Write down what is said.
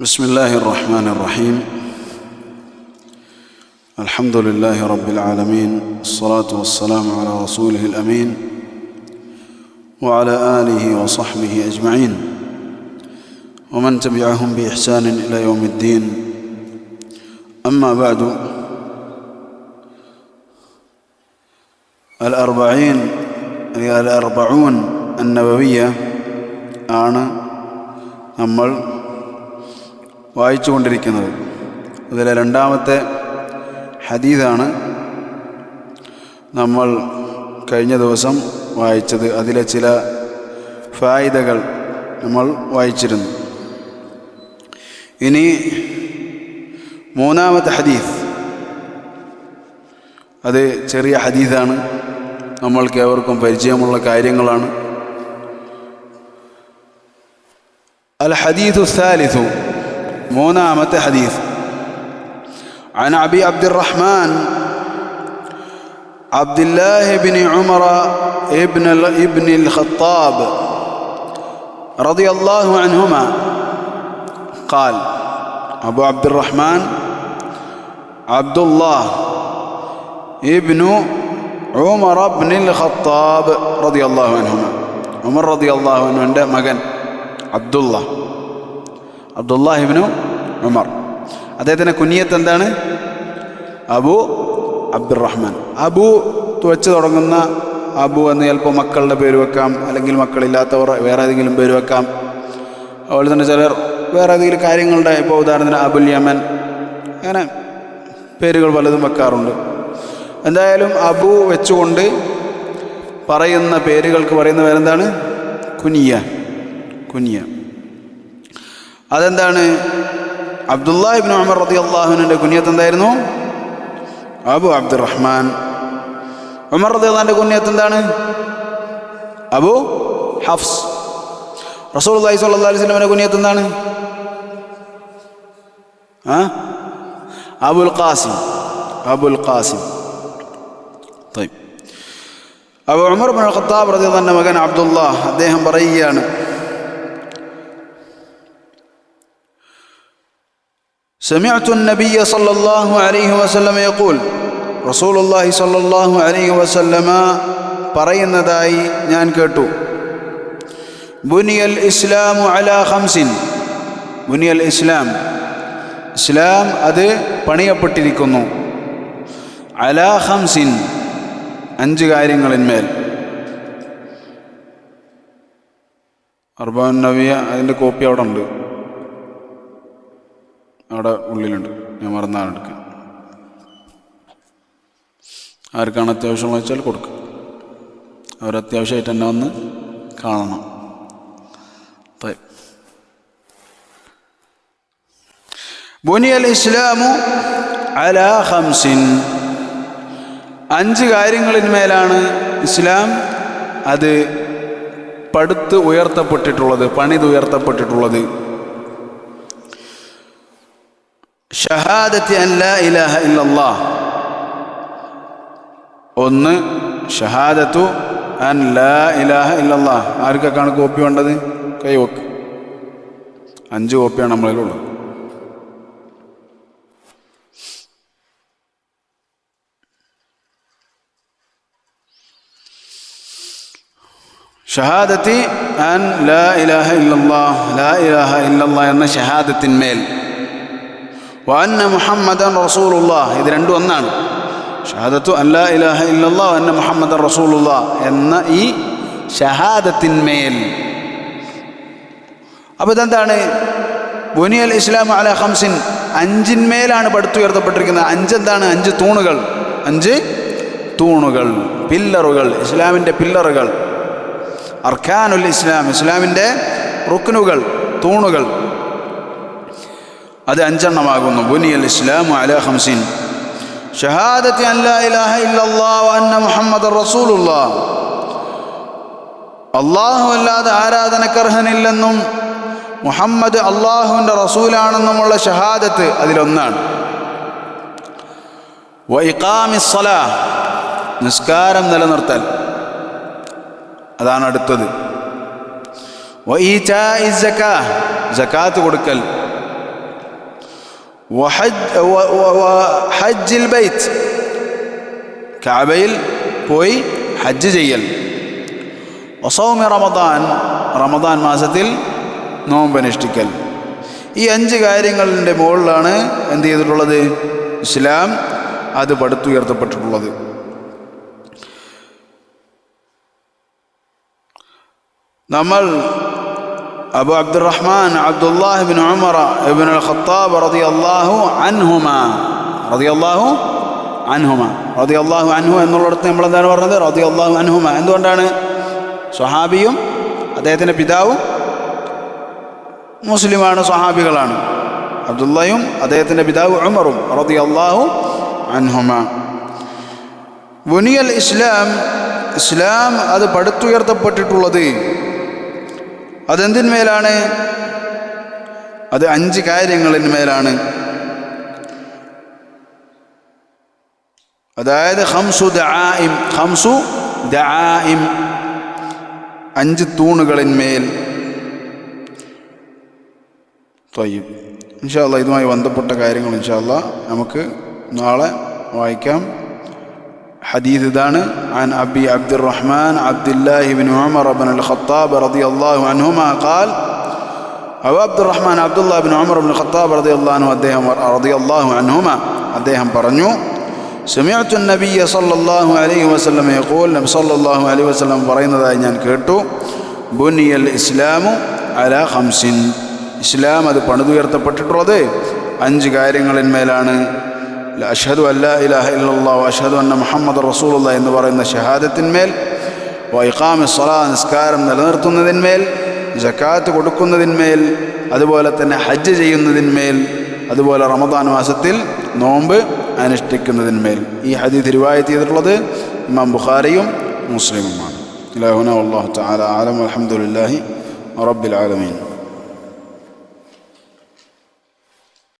بسم الله الرحمن الرحيم الحمد لله رب العالمين الصلاة والسلام على رسوله الأمين وعلى آله وصحبه أجمعين ومن تبعهم بإحسان إلى يوم الدين أما بعد الأربعين الأربعون النبوية ആണ് നമ്മൾ വായിച്ചു കൊണ്ടിരിക്കുന്നത് അതിലെ രണ്ടാമത്തെ ഹദീദാണ് നമ്മൾ കഴിഞ്ഞ ദിവസം വായിച്ചത്. അതിലെ ചില ഫായിദകൾ നമ്മൾ വായിച്ചിരുന്നു. ഇനി മൂന്നാമത്തെ ഹദീസ്. അത് ചെറിയ ഹദീസാണ്. നമ്മൾക്ക് ഏവർക്കും പരിചയമുള്ള കാര്യങ്ങളാണ്. അൽ ഹദീസു സാലിസു. منامة حديث عن أبي عبد الرحمن عبد الله بن عمر ابن ابن الخطاب رضي الله عنهما قال أبو عبد الرحمن عبد الله ابن عمر بن الخطاب رضي الله عنهما عمر رضي الله عنه عنده مجن അബ്ദുള്ള അബ്ദുല്ലാഹിബിനു ഉമർ. അദ്ദേഹത്തിന്റെ കുഞ്ഞിയത്ത് എന്താണ്? അബു അബ്ദുറഹ്മാൻ. അബു വെച്ച് തുടങ്ങുന്ന അബു എന്ന് ചിലപ്പോൾ മക്കളുടെ പേര് വെക്കാം അല്ലെങ്കിൽ മക്കളില്ലാത്തവർ വേറെ ഏതെങ്കിലും പേര് വെക്കാം. അതുപോലെ തന്നെ ചിലർ വേറെ ഏതെങ്കിലും കാര്യങ്ങളുടെ ഇപ്പോൾ ഉദാഹരണത്തിന് അബുൽ യമൻ അങ്ങനെ പേരുകൾ പലതും വെക്കാറുണ്ട്. എന്തായാലും അബു വെച്ചുകൊണ്ട് പറയുന്ന പേരുകൾക്ക് പറയുന്ന പേരെന്താണ്? കുനിയ. കുനിയ. അതെന്താണ്? അബ്ദുല്ലാഹിബിൻ ഉമർ റതി അള്ളാഹുവിന്റെ കുഞ്ഞത്ത് എന്തായിരുന്നു അബു അബ്ദുറഹ്മാൻ. ഉമർ റതി അള്ളാഹിന്റെ കുഞ്ഞത്ത് എന്താണ് അബു ഹഫ്സ്. റസൂൽ അള്ളാഹി സ്വല്ലാ അലൈഹി സ്വലമിന്റെ കുഞ്ഞത്ത് എന്താണ് ആ? Abul Qasim. Abul Qasim. Abu Umar bin Khattab റതി അള്ളാഹിന്റെ മകൻ അബ്ദുല്ലാ അദ്ദേഹം പറയുകയാണ് سمعت النبي صلى الله عليه وسلم يقول رسول الله صلى الله عليه وسلم പറയുന്നതായി ഞാൻ കേട്ടു ബുനിയൽ ഇസ്ലാമു അല ഖംസിൻ ബുനിയൽ ഇസ്ലാം ഇസ്ലാം അത് പണിയപ്പെട്ടിരിക്കുന്നു അല ഖംസിൻ അഞ്ച് കാര്യങ്ങളിന്മേൽ അർബാൻ നവിയ അതിൻ്റെ കോപ്പി അവിടെ ഉണ്ട് അവിടെ ഉള്ളിലുണ്ട്. ഞാൻ മറന്നാണ് എടുക്കാൻ ആർക്കാണ് അത്യാവശ്യമുള്ള വെച്ചാൽ കൊടുക്കുക അവരത്യാവശ്യമായിട്ട് എന്നെ വന്ന് കാണണം. ബുനിയൽ ഇസ്ലാമു അല ഹംസിൻ അഞ്ച് കാര്യങ്ങളിന്മേലാണ് ഇസ്ലാം അത് പടുത്ത് ഉയർത്തപ്പെട്ടിട്ടുള്ളത് പണിത് ഉയർത്തപ്പെട്ടിട്ടുള്ളത് ഷഹാദത്തി അല്ല ഇലാഹ ഇല്ലല്ലാ. ഒന്ന് ഷഹാദത്തു അൻ ലാ ഇലാഹ ഇല്ലല്ലാ. ആർക്കൊക്കെയാണ് കോപ്പി വേണ്ടത്? കൈ വെക്ക്. അഞ്ച് കോപ്പിയാണ് നമ്മളിലുള്ളത്. ഷഹാദത്തി അൻ ലാ ഇലാഹ ഇല്ലല്ലാ. ലാ ഇലാഹ ഇല്ലല്ലാ എന്ന ഷഹാദത്തിന്മേൽ. വന്ന മുഹമ്മദൻ റസൂലുള്ള ഇത് രണ്ടും ഒന്നാണ്. ഷഹാദത്തു അല്ലാ ഇലാഹ ഇല്ലല്ലാ വന്ന മുഹമ്മദൻ റസൂലുള്ള എന്ന ഈ ഷഹാദത്തിന്മേൽ. അപ്പോൾ ഇതെന്താണ്? ബുനിയൽ ഇസ്ലാം അല ഹംസിൻ അഞ്ചിന്മേലാണ് പടുത്തുയർത്തപ്പെട്ടിരിക്കുന്നത്. അഞ്ചെന്താണ്? അഞ്ച് തൂണുകൾ. അഞ്ച് തൂണുകൾ. പില്ലറുകൾ. ഇസ്ലാമിന്റെ പില്ലറുകൾ. അർഖാനുൽ ഇസ്ലാം. ഇസ്ലാമിന്റെ റുക്നുകൾ തൂണുകൾ. അത് അഞ്ചെണ്ണമാകുന്നു. ബുനിയൽ ഇസ്ലാം അല ഹംസിൻ ഷഹാദത്തി മുഹമ്മദ് റസൂലുള്ള. അള്ളാഹു അല്ലാതെ ആരാധനക്കർഹനില്ലെന്നും മുഹമ്മദ് അള്ളാഹുവിന്റെ റസൂലാണെന്നുമുള്ള ഷഹാദത്ത് അതിലൊന്നാണ്. വൈകാമിസ്സല നിസ്കാരം നിലനിർത്തൽ. അതാണ് അടുത്തത്. വ ജക്കാത്ത് കൊടുക്കൽ. ഹജ്ജിൽ ബൈത്ത് കാബയിൽ പോയി ഹജ്ജ് ചെയ്യൽ. ഒസൗമി റമദാൻ റമദാൻ മാസത്തിൽ നോമ്പനുഷ്ഠിക്കൽ ഈ അഞ്ച് കാര്യങ്ങളുടെ മുകളിലാണ് എന്ത് ചെയ്തിട്ടുള്ളത്? ഇസ്ലാം അത് പടുത്തുയർത്തപ്പെട്ടിട്ടുള്ളത്. നമ്മൾ Abu Abdurrahman Abdullah ibn Umar ibn al Khattab റതി അള്ളാഹു അൻഹുമ റതി അള്ളാഹു അൻഹുമ റതി അള്ളാഹു അൻഹു എന്നുള്ളിടത്ത് നമ്മൾ എന്താണ് പറഞ്ഞത്? റതി അള്ളാഹു അൻഹുമ. എന്തുകൊണ്ടാണ്? സ്വഹാബിയും അദ്ദേഹത്തിന്റെ പിതാവും മുസ്ലിമാണ് സ്വഹാബികളാണ്. അബ്ദുള്ളയും അദ്ദേഹത്തിന്റെ പിതാവ് ഉമറും റതി അള്ളാഹു അൻഹുമ. ബുനിയൽ ഇസ്ലാം ഇസ്ലാം അത് പടുത്തുയർത്തപ്പെട്ടിട്ടുള്ളത് അതെന്തിന്മേലാണ്? അത് അഞ്ച് കാര്യങ്ങളിന്മേലാണ്. അതായത് ഹംസു ദായിം ഹംസു ദായിം അഞ്ച് തൂണുകളിന്മേൽ. തൊയ്യും. ഇൻഷാല്ല ഇതുമായി ബന്ധപ്പെട്ട കാര്യങ്ങൾ ഇൻഷാല്ല നമുക്ക് നാളെ വായിക്കാം. حديث دانا عن أبي عبد الرحمن عبد الله بن عمر بن الخطاب رضي الله عنهما قال أبو عبد الرحمن عبد الله بن عمر بن الخطاب رضي الله عنه അദ്ദേഹം رضي الله عنهما അദ്ദേഹം പറഞ്ഞു سمعت النبي صلى الله عليه وسلم يقول നബി صلى الله عليه وسلم പറയുന്നതായി ഞാൻ കേട്ടു ബുനിയൽ ഇസ്ലാമു അല ഖംസിൻ ഇസ്ലാം അത് പണിതുയർത്തപ്പെട്ടിട്ടുള്ളത് അഞ്ച് കാര്യങ്ങളിന്മേലാണ് അഷഹദു അല്ലാ ഇലാഹ ഇല്ലല്ലാഹു അഷഹദു അന്ന മുഹമ്മദ് റസൂലുള്ള എന്ന് പറയുന്ന ഷഹാദത്തിന്മേൽ വൈഖാമി സ്വലാ നിസ്കാരം നിലനിർത്തുന്നതിന്മേൽ ജക്കാത്ത് കൊടുക്കുന്നതിന്മേൽ അതുപോലെ തന്നെ ഹജ്ജ് ചെയ്യുന്നതിന്മേൽ അതുപോലെ റമദാൻ മാസത്തിൽ നോമ്പ് അനുഷ്ഠിക്കുന്നതിന്മേൽ ഈ ഹദീദ് റിവായത്ത് ചെയ്തിട്ടുള്ളത് ഇമാം ബുഖാരിയും മുസ്ലിമുമാണ്. ഇലാഹുന അള്ളാഹു തആല ആലം അൽഹംദുലില്ലാഹി റബ്ബിൽ ആലമീൻ.